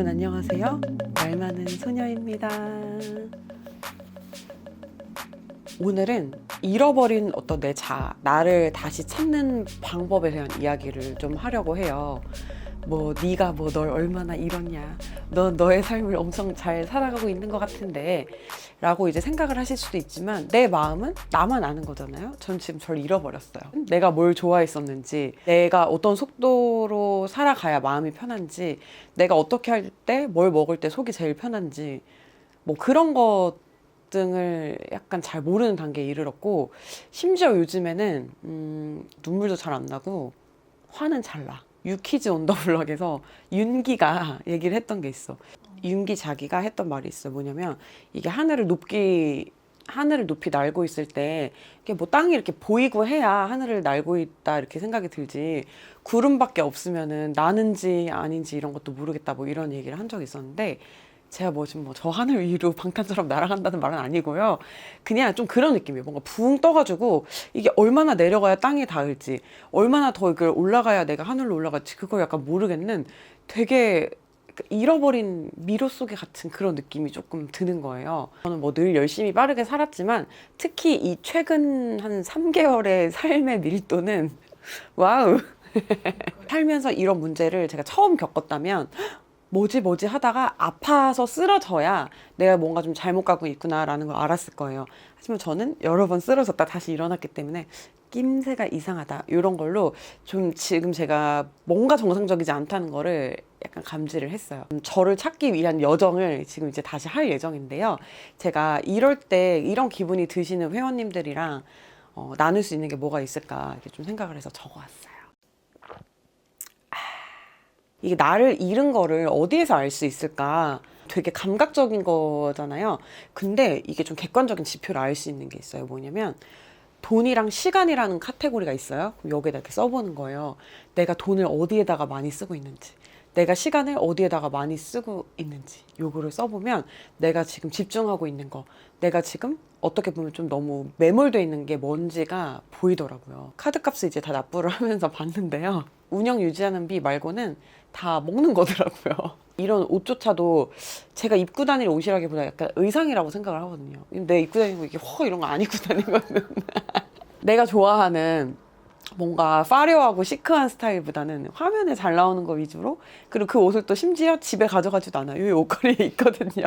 여러분 안녕하세요. 말 많은 소녀입니다. 오늘은 잃어버린 어떤 내 자, 나를 다시 찾는 방법에 대한 이야기를 좀 하려고 해요. 뭐 네가 뭐 널 얼마나 잃었냐, 넌 너의 삶을 엄청 잘 살아가고 있는 것 같은데, 라고 이제 생각을 하실 수도 있지만 내 마음은 나만 아는 거잖아요. 전 지금 절 잃어버렸어요. 내가 뭘 좋아했었는지, 내가 어떤 속도로 살아가야 마음이 편한지, 내가 어떻게 할 때 뭘 먹을 때 속이 제일 편한지, 뭐 그런 것 등을 약간 잘 모르는 단계에 이르렀고 심지어 요즘에는 음, 눈물도 잘 안 나고 화는 잘 나. 유키즈 온 더 블럭에서 윤기가 얘기를 했던 게 있어. 윤기 자기가 했던 말이 있어. 뭐냐면 이게 하늘을 높게 하늘을 높이 날고 있을 때 이게 뭐 땅이 이렇게 보이고 해야 하늘을 날고 있다 이렇게 생각이 들지 구름밖에 없으면은 나는지 아닌지 이런 것도 모르겠다 뭐 이런 얘기를 한 적이 있었는데 제가 뭐 지금 뭐저 하늘 위로 방탄처럼 날아간다는 말은 아니고요. 그냥 좀 그런 느낌이에요. 뭔가 붕 떠가지고 이게 얼마나 내려가야 땅에 닿을지, 얼마나 더 이걸 올라가야 내가 하늘로 올라갈지 그걸 약간 모르겠는 되게 그 잃어버린 미로 속에 갇힌 그런 느낌이 조금 드는 거예요. 저는 뭐 늘 열심히 빠르게 살았지만 특히 이 최근 한 3개월의 삶의 밀도는 와우. 살면서 이런 문제를 제가 처음 겪었다면 뭐지 뭐지 하다가 아파서 쓰러져야 내가 뭔가 좀 잘못 가고 있구나라는 걸 알았을 거예요. 하지만 저는 여러 번 쓰러졌다 다시 일어났기 때문에 낌새가 이상하다 이런 걸로 좀 지금 제가 뭔가 정상적이지 않다는 거를 약간 감지를 했어요. 음, 저를 찾기 위한 여정을 지금 이제 다시 할 예정인데요. 제가 이럴 때 이런 기분이 드시는 회원님들이랑 어, 나눌 수 있는 게 뭐가 있을까 이렇게 좀 생각을 해서 적어왔어요. 이게 나를 잃은 거를 어디에서 알 수 있을까? 되게 감각적인 거잖아요. 근데 이게 좀 객관적인 지표를 알 수 있는 게 있어요. 뭐냐면 돈이랑 시간이라는 카테고리가 있어요. 그럼 여기에다 이렇게 써보는 거예요. 내가 돈을 어디에다가 많이 쓰고 있는지. 내가 시간을 어디에다가 많이 쓰고 있는지 요거를 써보면 내가 지금 집중하고 있는 거 내가 지금 어떻게 보면 좀 너무 매몰돼 있는 게 뭔지가 보이더라고요. 카드값을 이제 다 납부를 하면서 봤는데요. 운영 유지하는 비 말고는 다 먹는 거더라고요. 이런 옷조차도 제가 입고 다닐 옷이라기보다 약간 의상이라고 생각을 하거든요. 내 입고 다니는 거 이게 허 이런 거 안 입고 다니거든 내가 좋아하는 뭔가 파려하고 시크한 스타일보다는 화면에 잘 나오는 거 위주로 그리고 그 옷을 또 심지어 집에 가져가지도 않아요. 이 옷걸이에 있거든요.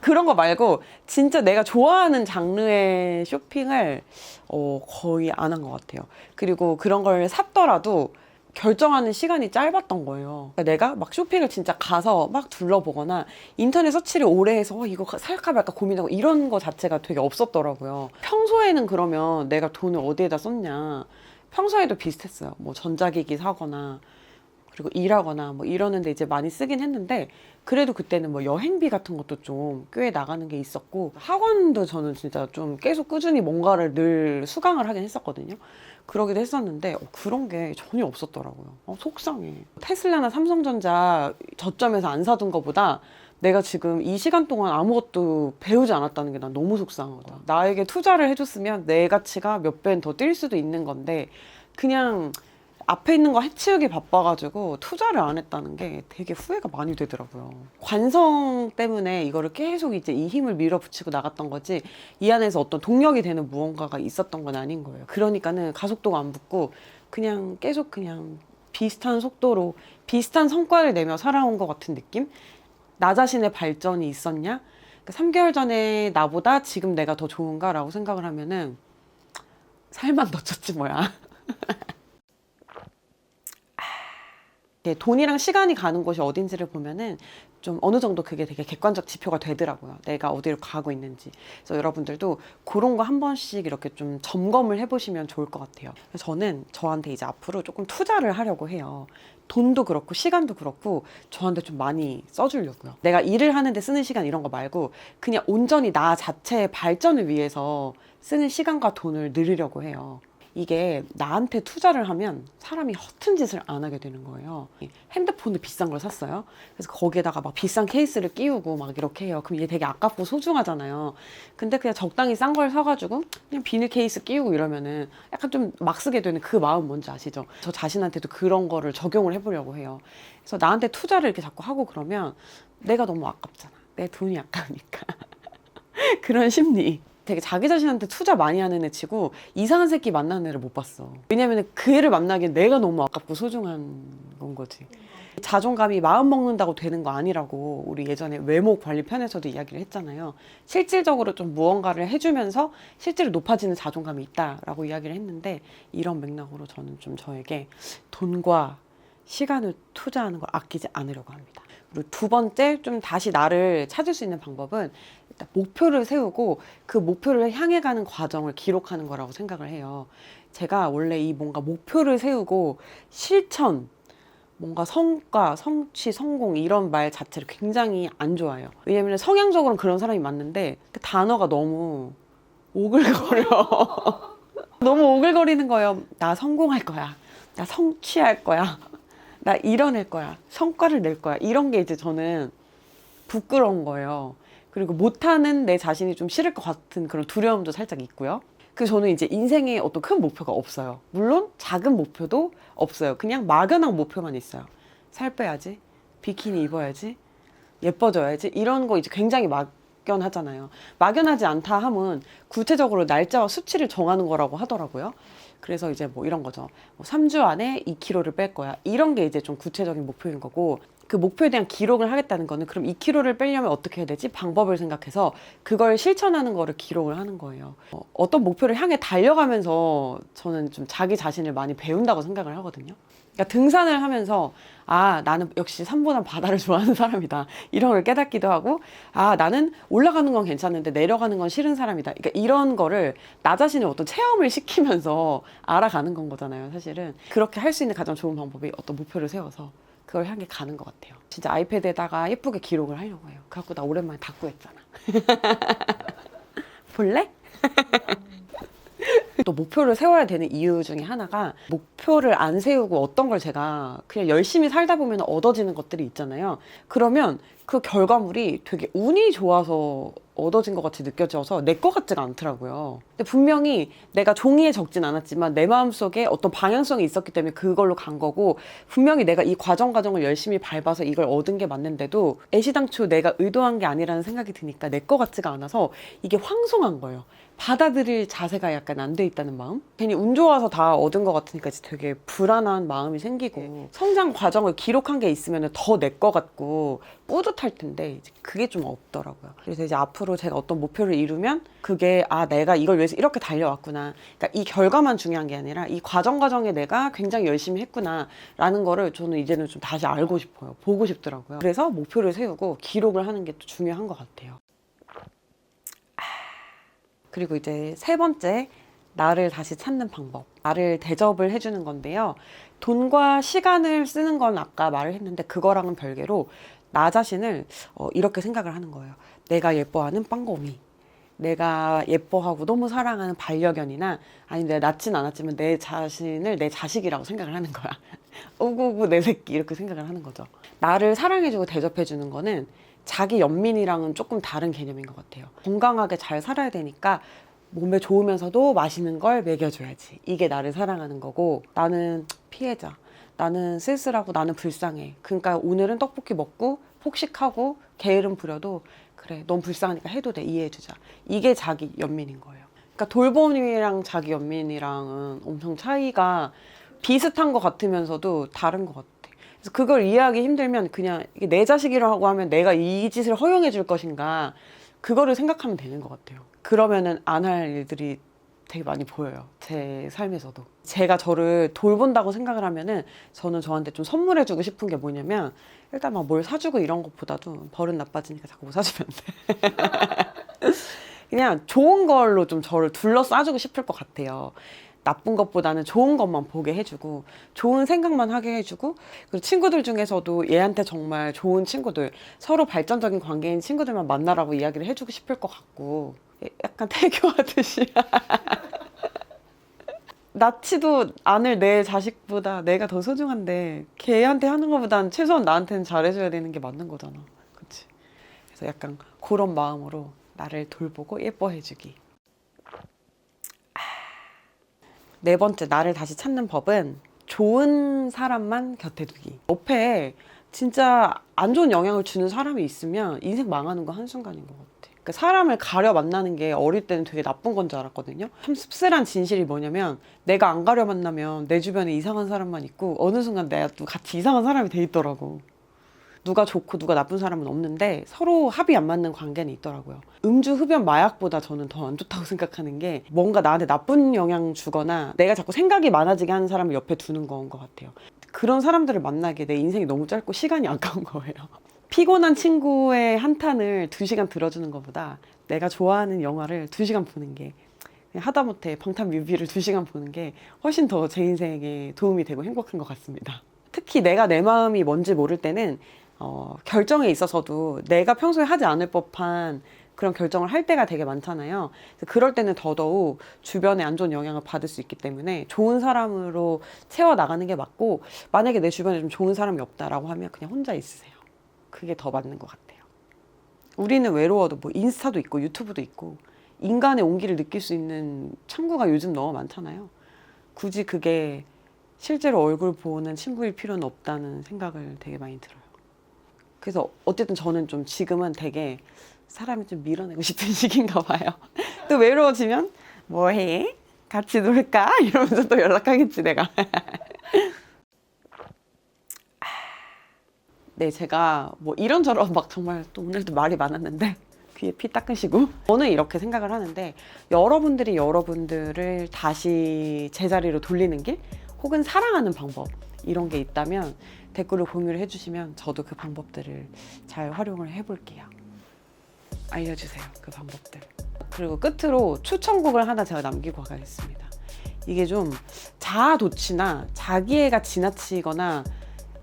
그런 거 말고 진짜 내가 좋아하는 장르의 쇼핑을 어, 거의 안 한 것 같아요. 그리고 그런 걸 샀더라도 결정하는 시간이 짧았던 거예요. 그러니까 내가 막 쇼핑을 진짜 가서 막 둘러보거나 인터넷 서치를 오래 해서 어, 이거 살까 말까 고민하고 이런 거 자체가 되게 없었더라고요. 평소에는 그러면 내가 돈을 어디에다 썼냐. 평소에도 비슷했어요. 뭐 전자기기 사거나 그리고 일하거나 뭐 이러는데 이제 많이 쓰긴 했는데 그래도 그때는 뭐 여행비 같은 것도 좀 꽤 나가는 게 있었고 학원도 저는 진짜 좀 계속 꾸준히 뭔가를 늘 수강을 하긴 했었거든요. 그러기도 했었는데 어, 그런 게 전혀 없었더라고요. 어, 속상해. 테슬라나 삼성전자 저점에서 안 사둔 것보다 내가 지금 이 시간 동안 아무것도 배우지 않았다는 게 난 너무 속상하다. 나에게 투자를 해줬으면 내 가치가 몇 배는 더 뛸 수도 있는 건데 그냥 앞에 있는 거 해치우기 바빠가지고 투자를 안 했다는 게 되게 후회가 많이 되더라고요. 관성 때문에 이거를 계속 이제 이 힘을 밀어붙이고 나갔던 거지 이 안에서 어떤 동력이 되는 무언가가 있었던 건 아닌 거예요. 그러니까는 가속도가 안 붙고 그냥 계속 그냥 비슷한 속도로 비슷한 성과를 내며 살아온 것 같은 느낌? 나 자신의 발전이 있었냐? 그러니까 3개월 전에 나보다 지금 내가 더 좋은가라고 생각을 하면은 살만 더 쪘지 뭐야. 예, 돈이랑 시간이 가는 곳이 어딘지를 보면은 좀 어느 정도 그게 되게 객관적 지표가 되더라고요. 내가 어디로 가고 있는지. 그래서 여러분들도 그런 거 한 번씩 이렇게 좀 점검을 해보시면 좋을 것 같아요. 저는 저한테 이제 앞으로 조금 투자를 하려고 해요. 돈도 그렇고 시간도 그렇고 저한테 좀 많이 써주려고요. 내가 일을 하는데 쓰는 시간 이런 거 말고 그냥 온전히 나 자체의 발전을 위해서 쓰는 시간과 돈을 늘리려고 해요. 이게 나한테 투자를 하면 사람이 허튼 짓을 안 하게 되는 거예요. 핸드폰을 비싼 걸 샀어요. 그래서 거기에다가 막 비싼 케이스를 끼우고 막 이렇게 해요. 그럼 이게 되게 아깝고 소중하잖아요. 근데 그냥 적당히 싼 걸 사가지고 그냥 비닐 케이스 끼우고 이러면은 약간 좀 막 쓰게 되는 그 마음 뭔지 아시죠? 저 자신한테도 그런 거를 적용을 해보려고 해요. 그래서 나한테 투자를 이렇게 자꾸 하고 그러면 내가 너무 아깝잖아. 내 돈이 아까우니까. 그런 심리. 되게 자기 자신한테 투자 많이 하는 애 치고 이상한 새끼 만나는 애를 못 봤어. 왜냐면 그 애를 만나기엔 내가 너무 아깝고 소중한 건 거지. 자존감이 마음 먹는다고 되는 거 아니라고 우리 예전에 외모 관리 편에서도 이야기를 했잖아요. 실질적으로 좀 무언가를 해주면서 실제로 높아지는 자존감이 있다라고 이야기를 했는데 이런 맥락으로 저는 좀 저에게 돈과 시간을 투자하는 걸 아끼지 않으려고 합니다. 그리고 두 번째 좀 다시 나를 찾을 수 있는 방법은 목표를 세우고 그 목표를 향해 가는 과정을 기록하는 거라고 생각을 해요. 제가 원래 이 뭔가 목표를 세우고 실천 뭔가 성과, 성취, 성공 이런 말 자체를 굉장히 안 좋아해요. 왜냐면 성향적으로는 그런 사람이 맞는데 그 단어가 너무 오글거려. 너무 오글거리는 거예요. 나 성공할 거야. 나 성취할 거야. 나 이뤄낼 거야. 성과를 낼 거야. 이런 게 이제 저는 부끄러운 거예요. 그리고 못하는 내 자신이 좀 싫을 것 같은 그런 두려움도 살짝 있고요. 그 저는 이제 인생에 어떤 큰 목표가 없어요. 물론 작은 목표도 없어요. 그냥 막연한 목표만 있어요. 살 빼야지. 비키니 입어야지. 예뻐져야지. 이런 거 이제 굉장히 막연하잖아요. 막연하지 않다 함은 구체적으로 날짜와 수치를 정하는 거라고 하더라고요. 그래서 이제 뭐 이런 거죠. 뭐 3주 안에 2kg를 뺄 거야. 이런 게 이제 좀 구체적인 목표인 거고 그 목표에 대한 기록을 하겠다는 거는 그럼 2kg를 빼려면 어떻게 해야 되지? 방법을 생각해서 그걸 실천하는 거를 기록을 하는 거예요. 어, 어떤 목표를 향해 달려가면서 저는 좀 자기 자신을 많이 배운다고 생각을 하거든요. 그러니까 등산을 하면서 아 나는 역시 산보다 바다를 좋아하는 사람이다 이런 걸 깨닫기도 하고 아 나는 올라가는 건 괜찮은데 내려가는 건 싫은 사람이다 그러니까 이런 거를 나 자신의 어떤 체험을 시키면서 알아가는 건 거잖아요 사실은 그렇게 할 수 있는 가장 좋은 방법이 어떤 목표를 세워서 그걸 향해 가는 것 같아요. 진짜 아이패드에다가 예쁘게 기록을 하려고 해요. 그래갖고 나 오랜만에 닦고 했잖아. 볼래? 또 목표를 세워야 되는 이유 중에 하나가 목표를 안 세우고 어떤 걸 제가 그냥 열심히 살다 보면 얻어지는 것들이 있잖아요. 그러면 그 결과물이 되게 운이 좋아서 얻어진 것 같이 느껴져서 내 것 같지가 않더라고요. 근데 분명히 내가 종이에 적진 않았지만 내 마음속에 어떤 방향성이 있었기 때문에 그걸로 간 거고 분명히 내가 이 과정 과정을 열심히 밟아서 이걸 얻은 게 맞는데도 애시당초 내가 의도한 게 아니라는 생각이 드니까 내 것 같지가 않아서 이게 황송한 거예요. 받아들일 자세가 약간 안 돼 있다는 마음? 괜히 운 좋아서 다 얻은 것 같으니까 이제 되게 불안한 마음이 생기고 성장 과정을 기록한 게 있으면 더내것 같고 뿌듯할 텐데 이제 그게 좀 없더라고요. 그래서 이제 앞으로 제가 어떤 목표를 이루면 그게 아 내가 이걸 위해서 이렇게 달려왔구나. 그러니까 이 결과만 중요한 게 아니라 이 과정 과정에 내가 굉장히 열심히 했구나라는 거를 저는 이제는 좀 다시 알고 싶어요. 보고 싶더라고요. 그래서 목표를 세우고 기록을 하는 게 또 중요한 것 같아요. 그리고 이제 세 번째, 나를 다시 찾는 방법. 나를 대접을 해주는 건데요. 돈과 시간을 쓰는 건 아까 말을 했는데 그거랑은 별개로 나 자신을 어, 이렇게 생각을 하는 거예요. 내가 예뻐하는 빵곰이. 내가 예뻐하고 너무 사랑하는 반려견이나 아니 내가 낳진 않았지만 내 자신을 내 자식이라고 생각을 하는 거야. 우구우구 내 새끼 이렇게 생각을 하는 거죠. 나를 사랑해주고 대접해주는 거는 자기 연민이랑은 조금 다른 개념인 것 같아요. 건강하게 잘 살아야 되니까 몸에 좋으면서도 맛있는 걸 먹여줘야지. 이게 나를 사랑하는 거고 나는 피해자. 나는 쓸쓸하고 나는 불쌍해. 그러니까 오늘은 떡볶이 먹고 폭식하고 게으름 부려도 그래 넌 불쌍하니까 해도 돼 이해해주자. 이게 자기 연민인 거예요. 그러니까 돌봄이랑 자기 연민이랑은 엄청 차이가 비슷한 것 같으면서도 다른 것 같아. 그래서 그걸 이해하기 힘들면 그냥 이게 내 자식이라고 하면 내가 이 짓을 허용해 줄 것인가 그거를 생각하면 되는 것 같아요. 그러면은 안 할 일들이 되게 많이 보여요. 제 삶에서도. 제가 저를 돌본다고 생각을 하면은 저는 저한테 좀 선물해주고 싶은 게 뭐냐면 일단 막 뭘 사주고 이런 것보다도 버릇 나빠지니까 자꾸 뭐 사주면 안 돼. 그냥 좋은 걸로 좀 저를 둘러싸주고 싶을 것 같아요. 나쁜 것보다는 좋은 것만 보게 해주고 좋은 생각만 하게 해주고 그리고 친구들 중에서도 얘한테 정말 좋은 친구들 서로 발전적인 관계인 친구들만 만나라고 이야기를 해주고 싶을 것 같고 약간 태교하듯이 낳지도 않을 내 자식보다 내가 더 소중한데 걔한테 하는 것보단 최소한 나한테는 잘해줘야 되는 게 맞는 거잖아. 그치? 그래서 약간 그런 마음으로 나를 돌보고 예뻐해주기. 아. 네 번째, 나를 다시 찾는 법은 좋은 사람만 곁에 두기. 옆에 진짜 안 좋은 영향을 주는 사람이 있으면 인생 망하는 거 한순간인 것 같아. 그러니까 사람을 가려 만나는 게 어릴 때는 되게 나쁜 건 줄 알았거든요. 참 씁쓸한 진실이 뭐냐면 내가 안 가려 만나면 내 주변에 이상한 사람만 있고 어느 순간 내가 또 같이 이상한 사람이 돼 있더라고. 누가 좋고 누가 나쁜 사람은 없는데 서로 합이 안 맞는 관계는 있더라고요. 음주, 흡연, 마약보다 저는 더 안 좋다고 생각하는 게 뭔가 나한테 나쁜 영향 주거나 내가 자꾸 생각이 많아지게 하는 사람을 옆에 두는 건 것 같아요. 그런 사람들을 만나게 내 인생이 너무 짧고 시간이 아까운 거예요. 피곤한 친구의 한탄을 두 시간 들어주는 것보다 내가 좋아하는 영화를 두 시간 보는 게 하다못해 방탄 뮤비를 두 시간 보는 게 훨씬 더 제 인생에 도움이 되고 행복한 것 같습니다. 특히 내가 내 마음이 뭔지 모를 때는 어, 결정에 있어서도 내가 평소에 하지 않을 법한 그런 결정을 할 때가 되게 많잖아요. 그럴 때는 더더욱 주변에 안 좋은 영향을 받을 수 있기 때문에 좋은 사람으로 채워 나가는 게 맞고 만약에 내 주변에 좀 좋은 사람이 없다라고 하면 그냥 혼자 있으세요. 그게 더 맞는 것 같아요. 우리는 외로워도 뭐 인스타도 있고 유튜브도 있고 인간의 온기를 느낄 수 있는 창구가 요즘 너무 많잖아요. 굳이 그게 실제로 얼굴 보는 친구일 필요는 없다는 생각을 되게 많이 들어요. 그래서 어쨌든 저는 좀 지금은 되게 사람을 좀 밀어내고 싶은 시기인가 봐요. 또 외로워지면 뭐 해? 같이 놀까? 이러면서 또 연락하겠지 내가. 네, 제가 뭐 이런저런 막 정말 또 오늘도 말이 많았는데 귀에 피 닦으시고 저는 이렇게 생각을 하는데 여러분들이 여러분들을 다시 제자리로 돌리는 길 혹은 사랑하는 방법 이런 게 있다면 댓글로 공유를 해주시면 저도 그 방법들을 잘 활용을 해볼게요. 알려주세요 그 방법들. 그리고 끝으로 추천곡을 하나 제가 남기고 가겠습니다. 이게 좀 자아도취나 자기애가 지나치거나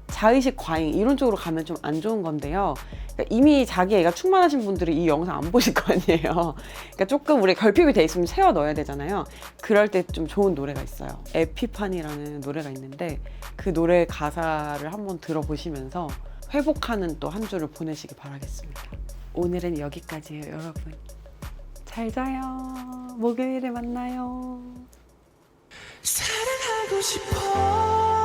자의식 과잉 이런 쪽으로 가면 좀 안 좋은 건데요. 그러니까 이미 자기 애가 충만하신 분들이 이 영상 안 보실 거 아니에요. 그러니까 조금 우리 결핍이 돼 있으면 채워 넣어야 되잖아요. 그럴 때 좀 좋은 노래가 있어요. 에피판이라는 노래가 있는데 그 노래 가사를 한번 들어보시면서 회복하는 또 한 주를 보내시기 바라겠습니다. 오늘은 여기까지예요, 여러분. 잘 자요. 목요일에 만나요. 사랑하고 싶어